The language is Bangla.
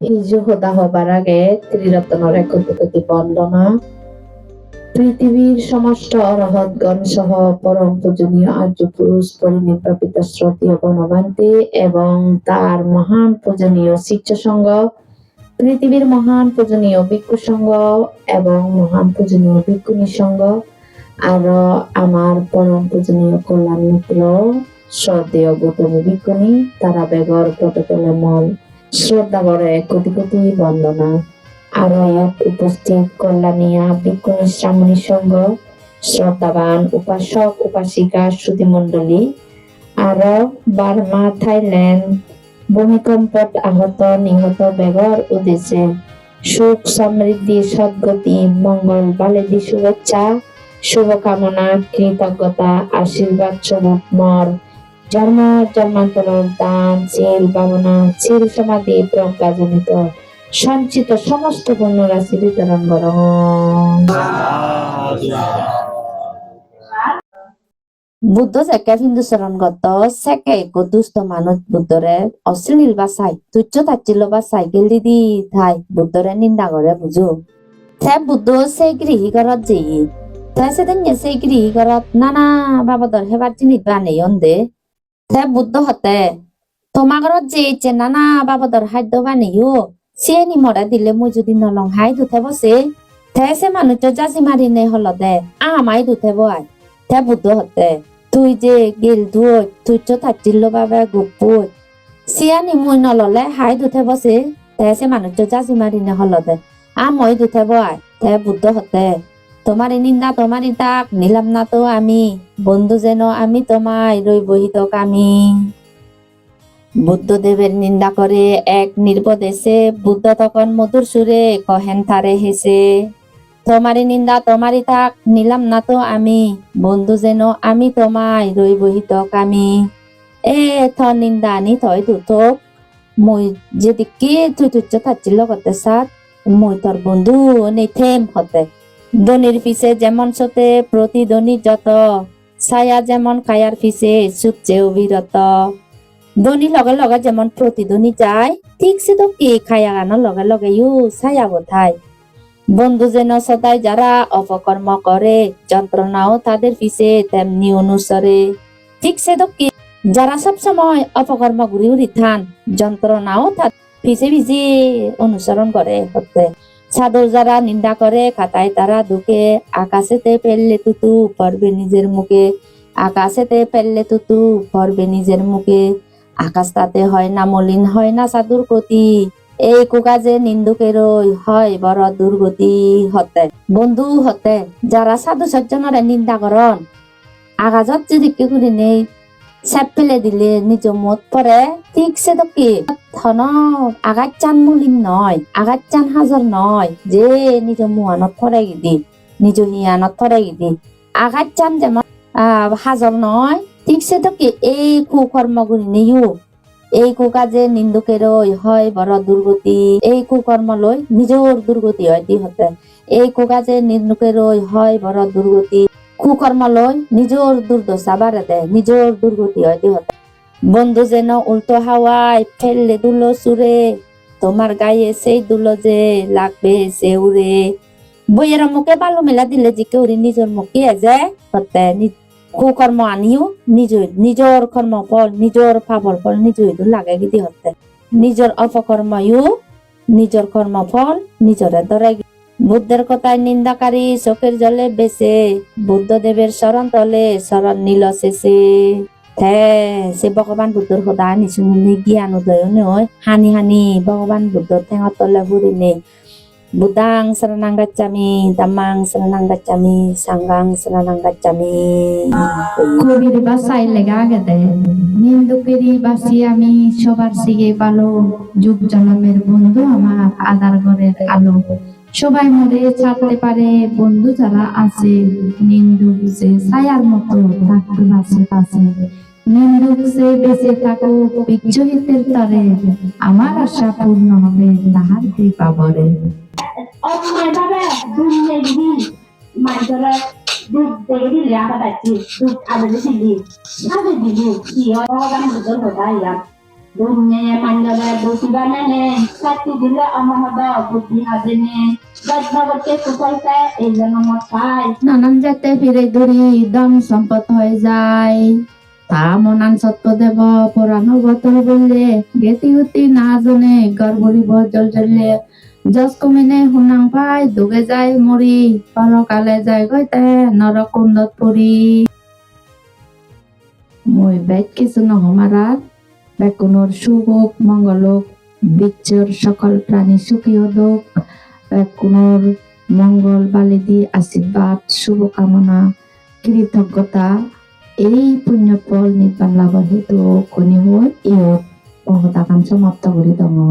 যোদ্ধা হবার আগে ত্রিরত্নের একটি বন্দনা। পৃথিবীর সমস্ত অরহৎগণ সহ পরম পূজনীয় আর্য পুরুষ পরিনির্বাপিত শ্রদ্ধীয় বনবান্তি এবং তার মহান পূজনীয় শিষ্য সংঘ পৃথিবীর মহান পূজনীয় ভিক্ষু সংঘ এবং মহান পূজনীয় ভিক্ষুণী সংঘ আর আমার পরম পূজনীয় কল্যাণ মিত্র শ্রদ্ধেয় গৌতম ভিক্ষুণী, তারা বেগর প্রটোকলে মল শ্রদ্ধা করে কোটি কোটি বন্দনা আরও এক উপস্থিত কল্যাণিয়া ভিক্ষুণী শ্রামণী সংঘ শ্রদ্ধাবান উপাসক উপাসিকা শ্রুতিমণ্ডলী আরও বার্মা, থাইল্যান্ড, ভূমিকম্পত আহত, নিহত বেগর উদ্দেশ্যে সুখ সমৃদ্ধি, সদ্গতি, মঙ্গল, বালেদি শুভেচ্ছা, শুভকামনা, কৃতজ্ঞতা, আশীর্বাদ স্বরূপ মর জন্ম জন্মান্তরের দান চিল ভাবনা চিল সমাধি প্রজ্ঞাজনিত সঞ্চিত সমস্ত পুণ্যরাশি বিতরণ করুন বুদ্ধ সেকে হিন্দু শরণগত সেকে একো দুষ্ট মানুষ বুদ্ধরে অশ্লীল বাসাই তুচ্ছ তাচ্ছিল্য বাসাই গেলি দি থাই বুদ্ধরে নিন্দা করে বুঝো থে বুদ্ধ, সেই গৃহী ঘরত যেই। থে সেদিন সেই গৃহী ঘরত নানা বাবদর হেবার জিনিস বানেই অন্দে। থে বুদ্ধ হতে তোমার ঘরত যে ইচ্ছে নানা বাবদর খাদ্য বানিও সিয়ে নি মরা দিলে মই যদি নলং হাই দুথে বসে থে সে মানুষ জাসি মারি নে হলদে আমাই দুথে বয়। থে বুদ্ধ হতে, তুই যে গিল ধুই, তুই তো থাকিল বাবে গুপুই। সিয়ানি মুই নললে হাই দুথে বসে তে সে মানুষ জাসি মারি নে হলদে আমই দুথে বয়। থে বুদ্ধ হতে তোমারই নিন্দা, তোমারই তাক নিলাম না তো আমি। বন্ধু যেন আমি তোমায় রই বহিত কামি বুদ্ধদেবের নিন্দা করে এক নির্বদেশে বুদ্ধ তখন মধুর সুরে কহেন তারে হেসে, তোমারই নিন্দা, তোমারই থাক নিলাম না তো আমি। বন্ধু যেন আমি তোমায় রই বহিত কামি এ, থ নিন্দা, নি থয় দুথক মই যেদিকে তুই তুচ্ছ থাকছিল করতে সাত, মই তোর বন্ধু নেই থেম হতে। ধনির পিছে যেমন সতে প্রতিধ্বনি যত। ছায়া যেমন কায়ার পিছে সুচ্ছে অবিরত ধনী লগে লগে যেমন প্রতিধ্বনি যায়, ঠিক সে তো কি খায়া গানোর লগে লগে ইউ ছায়া বোথায় বন্ধু যেন সদাই যারা অপকর্ম করে, যন্ত্রণাও তাদের পিছে তেমনি অনুসরে। ঠিক সে তো কি যারা সব সময় অপকর্ম ঘুরি ঘুরি থান যন্ত্রণাও তার পিছে পিছে অনুসরণ করে হতে সাধু যারা নিন্দা করে, খাতায় তারা দুঃখে আকাশেতে ফেললে তুতু পড়বে নিজের মুখে। আকাশেতে ফেললে তুতু পড়বে নিজের মুখে। আকাশ তাতে হয় না মলিন, হয় না সাধুর গতি এই কুকাজে নিন্দুকেরই হয় বড় দুর্গতি হতে। বন্ধু হতে, যারা সাধু সজ্জনরে নিন্দা করন আগাজত যদি কি করি নেই সেপ ফেলে দিলে নিজ মত পরে ঠিক সে তো কি ধন আগাত চান মলিন নয় আগাত চান হাজর নয় যে নিজ মুহানত ফরে গিদি নিজ হিয়ানত ফরে গিদি আগাত চান যেমন হাজর নয় ঠিক সে তো কি এই কুকর্ম করি নিও এই কুকাজে নিন্দুকেরই হয় বড় দুর্গতি এই কুকর্ম লই নিজের দুর্গতি হয় দি হতে এই কুকাজে নিন্দুকেরই হয় বড় দুর্গতি কুকর্ম লই নিজের দুর্দশা বাড়ে দেয়, নিজের দুর্গতি হয় দি হতে বন্ধু যেন উল্টো হাওয়ায় ফেললে দুলো সুরে, তোমার গায়ে সেই দুলো যে লাগবে সে উড়ে। বইয়ের মুখে বালু মেলা দিলে যে কেউ নিজের মুখে যে হতে কুকর্ম আনিও, নিজে নিজর কর্ম ফল, নিজর পাপর ফল নিজে লাগাই গিয়ে হতে নিজর অপকর্মও নিজর কর্ম ফল নিজরে ধরে বুদ্ধের কথায় নিন্দাকারী চোখের জলে বেসে বুদ্ধদেবের শরণ তলে, শরণ নিল শেষে। সে ভগবান বুদ্ধর কথা নিশুনি জ্ঞান উদয় নয় হানি হানি, ভগবান বুদ্ধর ঠেঙত তলে ঘুরি নেই বুদ্ধাং শরণাং গাচ্ছামি, দাম্মাং শরণাং গাচ্ছামি, সাংগাং শরণাং গাচ্ছামি। কবির বাসায় লেগা গেদে নিন্দুকেরই বাসি আমি, সবার সিগে পালো। যুগ জনমের বন্ধু আমার আদার ঘরের আলো। সবাই মরে ছাড়তে পারে, বন্ধু যারা আছে নিন্দুক যে ছায়ার মতো থাকতে পাশে পাশে। নিন্দুক সে বেঁচে তরে। আমার আশা পূর্ণ হবে তাহার কৃপা বলে। দুধ দেখে দিলে আবার দুধ আবার সাথে কি হয় ದುನ್ಯೆಯ ಮಂಡಲ ಭೂತಿವನನೆ ಸತ್ತಿದಿಲ್ಲ ಅಮಹದ ಬುದ್ಧಿ ಅದನೆ ಗದ್ದವಕ್ಕೆ ಕುಸಲ್ತ ಎಲ್ಲನು ಮೊತ್ತಾಯ್ নানান জাতে ফিরে ধরি ধন সম্পদ হয়ে যায় তা মনান সত্যদেব পুরাণ বতল বললে গেতি উতি না জনে গর্বরিব জল জলে যশ কমিনে হুনাং পাই দুগে যায় মরি পরকালে যায় গৈতে নরকুণ্ডত পরি মই বেদ কিছু নহমারাত বেকুনোর শুভ হোক মঙ্গল হোক বিশ্বর সকল প্রাণী সুখী হোক বেকুনোর মঙ্গল বালিদি আশীর্বাদ, শুভকামনা, কৃতজ্ঞতা, এই পুণ্য ফল নিৰ্বাণ লাভৰ হেতু কণী হৈ ইহঁত পঢ়তাকান সমাপ্ত কৰি সাধু।